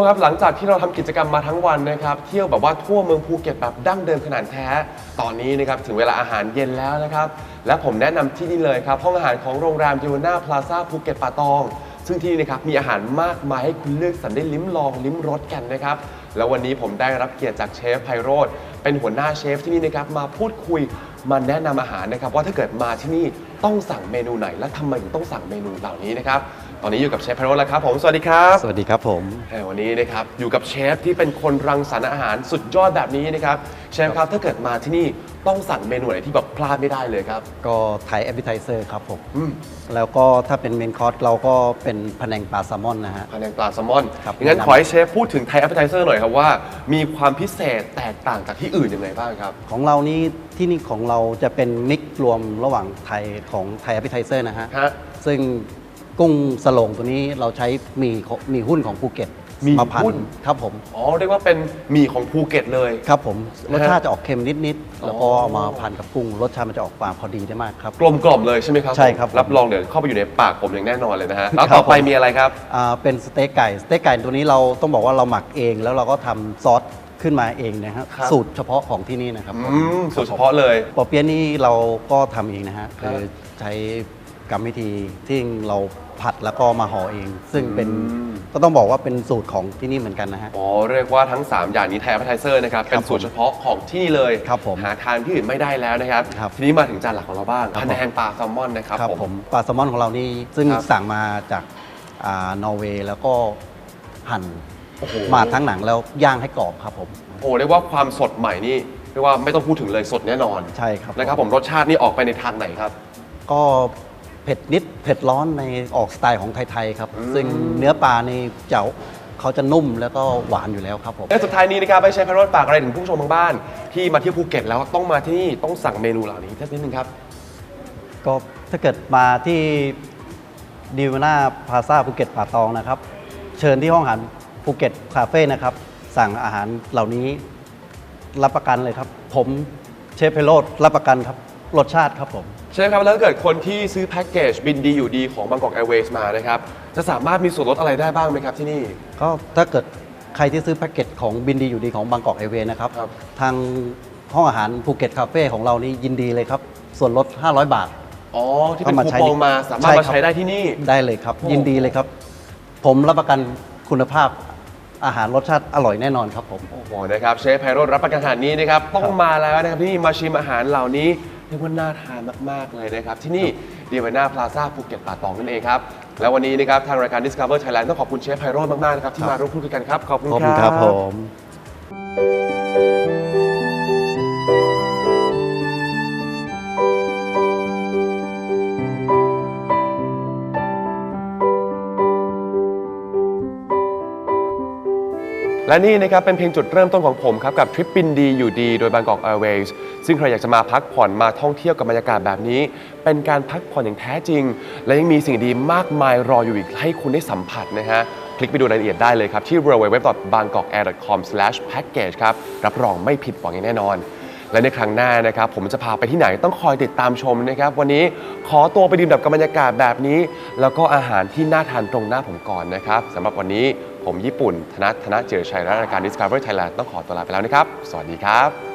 ชมครับหลังจากที่เราทำกิจกรรมมาทั้งวันนะครับเที่ยวแบบว่าทั่วเมืองภูเก็ตแบบดั้งเดิมขนาดแท้ ตอนนี้นะครับถึงเวลาอาหารเย็นแล้วนะครับ และผมแนะนำที่นี่เลยครับ ห้องอาหารของโรงแรมยูน่าพลาซ่าภูเก็ตป่าตอง ซึ่งที่นี่นะครับมีอาหารมากมายให้คุณเลือกสรรได้ลิ้มลองลิ้มรสกันนะครับ แล้ววันนี้ผมได้รับเกียรติจากเชฟไพโรธเป็นหัวหน้าเชฟที่นี่นะครับมาพูดคุยมาแนะนำอาหารนะครับ ว่าถ้าเกิดมาที่นี่ต้องสั่งเมนูไหน และทำไมถึงต้องสั่งเมนูเหล่านี้นะครับ ตอนนี้อยู่กับเชฟไพโรธแล้วครับผมสวัสดีครับสวัสดีครับผมแหมวันนี้นะครับอยู่กับเชฟที่เป็นคนรังสรรค์อาหารสุดยอดแบบนี้นะครับเชฟครับถ้าเกิดมาที่นี่ต้องสั่งเมนูไหนที่แบบพลาดไม่ได้เลยครับก็ไทยแอปเปิลไทเซอร์ครับผม อืมแล้วก็ถ้าเป็นเมนคอร์สเราก็เป็นพะแนงปลาแซลมอนนะฮะพาแนงปลาแซลมอนครับงั้นแนะนำขอให้เชฟพูดถึงไทยแอปเปิลไทเซอร์หน่อยครับว่า มีความพิเศษแตกต่างจากที่อื่นยังไงบ้างครับ ของเรานี่ที่นี่ของเราจะเป็นมิกซ์รวมระหว่างไทยของไทยแอปเปิลไทเซอร์นะฮะ ฮะซึ่ง กุ้งสโลงตัวนี้เราใช้มีของมีหุ้นของภูเก็ตมีมาพันหุ้น ครับผม อ๋อเรียกว่าเป็นหมี่ของภูเก็ตเลย ครับผมรสฮะชาติจะออกเค็มนิดๆแล้วก็อ๋อเอามาพันกับกุ้งรสชาติมันจะออกมาพอดีได้มากครับ กลมกล่อมเลยใช่ไหมครับใช่ครับผม รับรองเดี๋ยวเข้าไปอยู่ในปากผมอย่างแน่นอนเลยนะฮะแล้วครับต่อไปผมมีอะไรครับ อ่าเป็นสเต็กไก่สเต็กไก่ตัวนี้เราต้องบอกว่าเราหมักเอง แล้วเราก็ทำซอสขึ้นมาเองนะฮะครับ สูตรเฉพาะของที่นี่นะครับผมอืมสูตรเฉพาะเลย ปอเปี๊ยะนี่เราก็ทำเองนะฮะครับคือใช้กรรมวิธีที่เรา ผัดแล้วก็มาห่อเอง ซึ่งเป็นอืมก็ต้องบอกว่าเป็นสูตรของที่นี่เหมือนกันนะฮะ อ๋อเรียกว่าทั้ง 3 อย่างนี้ไทยแอปเปิลไทเซอร์นะครับคเป็รันบสูตรเฉพาะของที่นี่เลยครับผมหาทานที่อื่นไม่ได้แล้วนะครับครับทีนี้มาถึงจานหลักของเราบ้างครับพะแนงปลาแซลมอนนะครับครับผมผมปลาแซลมอนของเรานี่ซึ่งครับสั่งมาจากอ่านอร์เวย์แล้วก็หั่นโอ้โหมาทั้งหนังแล้วย่างให้กรอบครับผมโอ้เรียกว่าความสดใหม่นี่เรียกว่าไม่ต้องพูดถึงเลยสดแน่นอนใช่ครับนะครับผมรสชาตินี่ออกไปในทางไหนครับ ก็ เผ็ดนิดเผ็ดร้อนในออกสไตล์ของไทยๆครับอืมซึ่งเนื้อปลาในเจ้าเขาจะนุ่มแล้วก็หวานอยู่แล้วครับผม และสุดท้ายนี้นะครับให้ใช้พระรถฝากอะไรถึงผู้ชมทางบ้าน ที่มาเที่ยวภูเก็ตแล้วต้องมาที่นี่ต้องสั่งเมนูเหล่านี้สักนิดนึงครับ ก็ถ้าเกิดมาที่ดิวนาพาซาภูเก็ตป่าตองนะครับ เชิญที่ห้องอาหารภูเก็ตคาเฟ่นะครับ สั่งอาหารเหล่านี้รับประกันเลยครับ ผมเชฟเพโรดรับประกันครับ รสชาติครับผม ใช่ครับแล้วถ้าเกิดคนที่ซื้อแพ็กเกจบินดีอยู่ดีของบางกอกแอร์เวย์มานะครับจะสามารถมีส่วนลดอะไรได้บ้างไหมครับที่นี่ ก็ถ้าเกิดใครที่ซื้อแพ็กเกจของบินดีอยู่ดีของบางกอกไอเวย์นะครับ ครับ ทางห้องอาหารภูเก็ตคาเฟ่ของเรานี่ยินดีเลยครับ ส่วนลด 500 บาท อ๋อที่เป็นเข้ามาคูใช้ปองมาสามารถใช่มาครับใช้ได้ที่นี่ ได้เลยครับ โอ้ ยินดีเลยครับ ผมรับประกันคุณภาพอาหารรสชาติอร่อยแน่นอนครับผม โอ้โหนะครับเชฟไพโรธรับประกันอาหารนี้นะครับต้องมาแล้วนะครับที่นี่มาชิมอาหารเหล่านี้ เรียกว่าน่าทานมาก ๆ เลยนะครับ ที่นี่ดีวน่าพลาซ่าภูเก็ตป่าตองนั่นเองครับ แล้ววันนี้นะครับทางรายการ Discover Thailand ต้องขอบคุณเชฟไพโรธมาก ๆ นะครับ ที่มาร่วมพูดคุยกันครับ ขอบคุณขอบคุณรับครับผม และนี่นะครับเป็นเพียงจุดเริ่มต้นของผมครับกับทริปบินดีอยู่ดีโดยบางกอกแอร์เวย์ซึ่งใครอยากจะมาพักผ่อนมาท่องเที่ยวกับบรรยากาศแบบนี้ เป็นการพักผ่อนอย่างแท้จริง และยังมีสิ่งดีมากมายรออยู่อีกให้คุณได้สัมผัสนะฮะคลิกไปดูรายละเอียดได้เลยครับ ที่ www.bangkokair.com/package ครับ รับรองไม่ผิดหวังอย่างแน่นอน และในครั้งหน้านะครับ ผมจะพาไปที่ไหนต้องคอยติดตามชมนะครับ วันนี้ขอตัวไปดื่มด่ำกับบรรยากาศแบบนี้ แล้วก็อาหารที่น่าทานตรงหน้าผมก่อนนะครับสำหรับวันนี้ ผมญี่ปุ่น ธนัทธนเจริญชัยและรายการ Discover Thailand ต้องขอตัวลาไปแล้วนะครับ สวัสดีครับ